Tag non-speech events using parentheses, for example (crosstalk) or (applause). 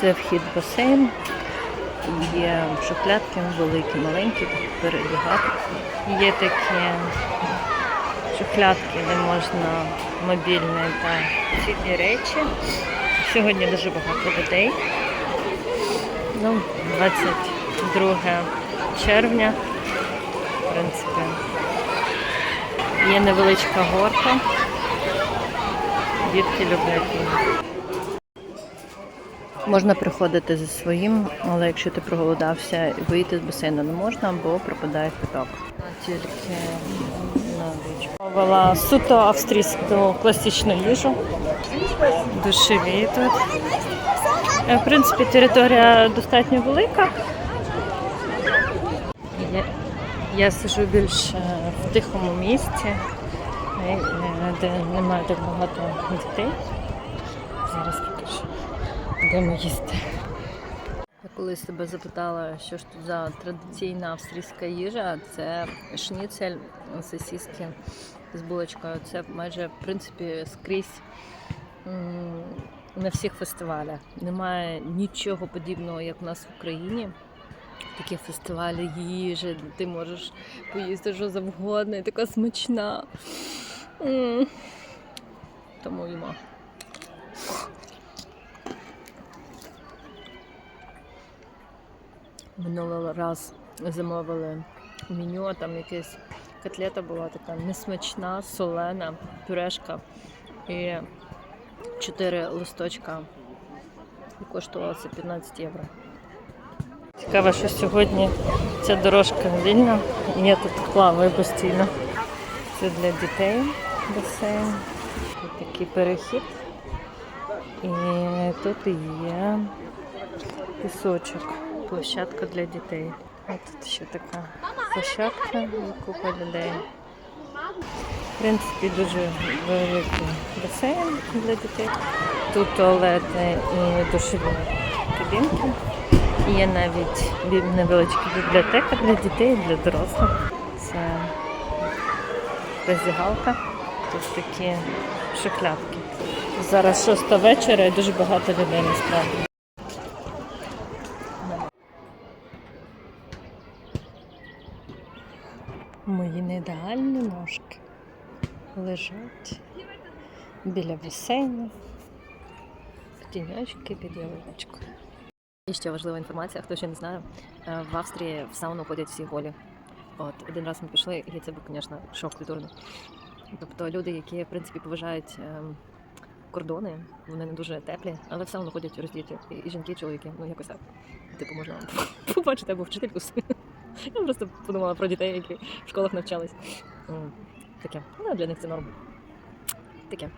Це вхід в басейн. Є шухлядки, великі, маленькі, передягати. Є такі шухлядки, де можна мобільні та цінні речі. Сьогодні дуже багато людей. Ну, 22 червня, в принципі, є невеличка горка. Дітки люблять її. Можна приходити зі своїм, але якщо ти проголодався, вийти з басейну не можна, бо пропадає квиток. Тільки на річ. Суто австрійську класичну їжу. Душеві тут. Е, В принципі, територія достатньо велика. Я, я сижу більш е, в тихому місці, е, е, де немає так багато дітей. Зараз покажу, де ми їсти. Я колись себе запитала, що ж тут за традиційна австрійська їжа. Це шніцель, сосиски з булочкою. Це майже в принципі скрізь на всіх фестивалях. Немає нічого подібного, як в нас в Україні. Такі фестивалі їжі, ти можеш поїсти що завгодно, і така смачна. Тому їмо. Минулий раз замовили меню, там якась котлета була така несмачна, солена, пюрешка і 4 листочка. І коштувало це 15 євро. Цікаво, що сьогодні ця дорожка вільна, я тут плаваю постійно. Це для дітей басейн. Тут такий перехід. І тут є пісочок, площадка для дітей. А тут ще така площадка і купа людей. В принципі, дуже великий басейн для дітей. Тут туалети і душові кабінки. Є навіть невеличка бібліотека для дітей для дорослих. Це роздягалка. Тут такі шухлядки. Зараз шоста вечора і дуже багато людей насправді. Мої неідеальні ножки лежать біля басейну, тіньочки під ялиночкою. І ще важлива інформація, хто ще не знає, е, в Австрії в сауну ходять всі голі. От один раз ми пішли, і це був, звісно, шок культурний. Тобто люди, які в принципі поважають ем, кордони, вони не дуже теплі, але в сауну ходять роздіти і, і жінки, і чоловіки. Ну якось так. Типу можна (laughs) побачити або вчительку. (laughs) Я просто подумала про дітей, які в школах навчались. Таке. Ну, для них це норм. Таке.